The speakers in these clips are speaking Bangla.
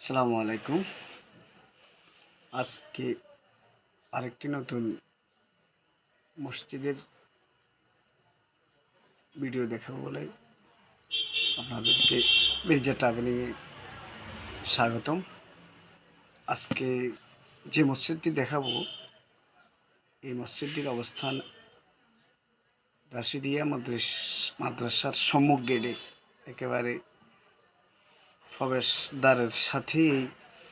আসসালামু আলাইকুম। আজকে আরেকটি নতুন মসজিদের ভিডিও দেখাবো বলে আপনাদেরকে মির্জা ট্রাভেলিংয়ে স্বাগতম। আজকে যে মসজিদটি দেখাবো, এই মসজিদটির অবস্থান রাশিদিয়া মাদ্রাস মাদ্রাসার সম্মুখ গেটে, একেবারে প্রবেশদ্বারের এই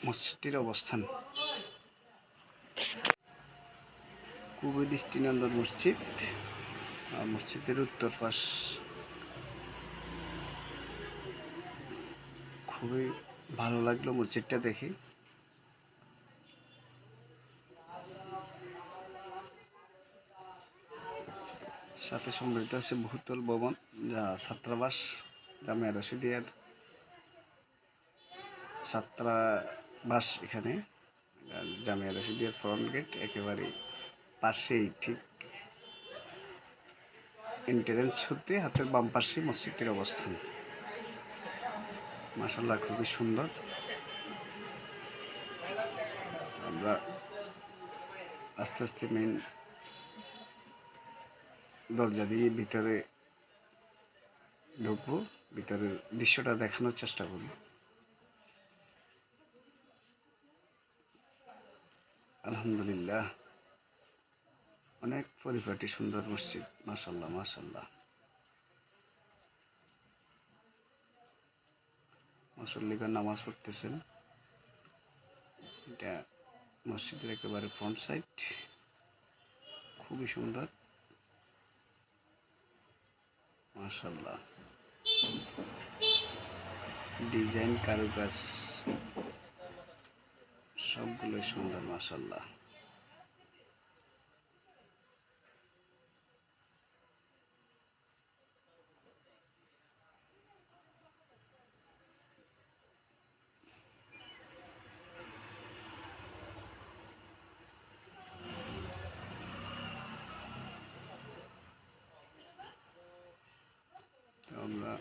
মসজিদটির অবস্থান। খুবই দৃষ্টিনন্দন মসজিদ। মসজিদের উত্তর পাশ খুবই ভালো লাগল মসজিদটা দেখে। সাথে সম্মিলিত আছে বহুতল ভবন, যা ছাত্রাবাস জামিয়া রশিদিয়ার ছাত্রাবাস এখানে, জামিয়া রশিদিয়ার ফ্রন্ট গেট একেবারে পাশেই, ঠিক এন্ট্রেন্স হতে হাতের বাম পাশে মসজিদটির অবস্থান। মাসাল্লাহ খুবই সুন্দর। আমরা আস্তে আস্তে মেন দরজা দিয়ে ভিতরে ঢুকবো, ভিতরের দৃশ্যটা দেখানোর চেষ্টা করব। আলহামদুলিল্লাহ। অনেক পরিপাটি সুন্দর মসজিদ মাসাল্লাহ মাসাল্লাহ মুসল্লিগণ নামাজ পড়তেছেন। এটা মসজিদের একেবারে ফ্রন্ট সাইড খুবই সুন্দর। মাসাল্লাহ ডিজাইন কারুকাজ। সবগুলোই সুন্দর মাসাল্লাহ আমরা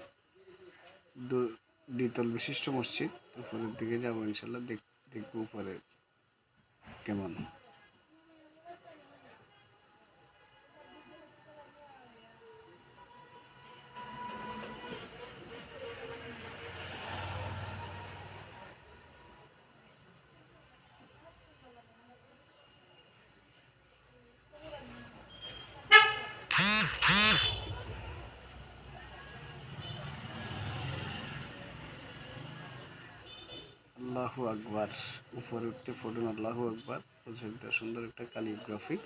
দ্বিতল বিশিষ্ট মসজিদ উপরের দিকে যাব ইনশাল্লাহ দেখ দেখব উপরে। কেমন? আল্লাহু আকবার। উপরে উঠতে ফোটন আল্লাহু আকবার। প্রচুর সুন্দর একটা কালিগ্রাফি।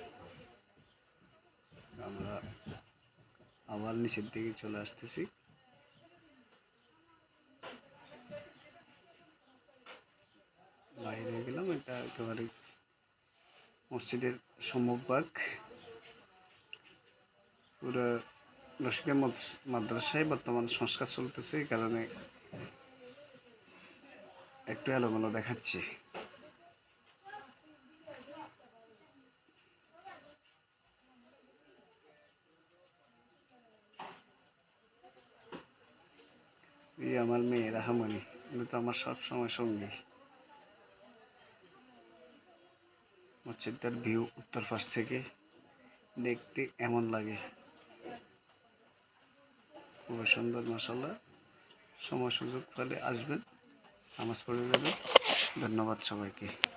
আমরা আবার নিচের দিকে চলে আসতেছি। বাইরে গেলাম, এটা একেবারে মসজিদের সম্মুখভাগ। পুরো রশিদের মাদ্রাসায় বর্তমান সংস্কার চলতেছে, এই কারণে একটু এলোমেলো দেখাচ্ছি। এই আমার মেয়ে রাহামণি এগুলো তো আমার সবসময় সঙ্গী। মসজিদটার ভিউ উত্তর পাশ থেকে দেখতে এমন লাগে। খুবই সুন্দর মশাল্লা সময় সুযোগ পেলে আসবেন। নামাজ পড়ে যাবে ধন্যবাদ সবাইকে।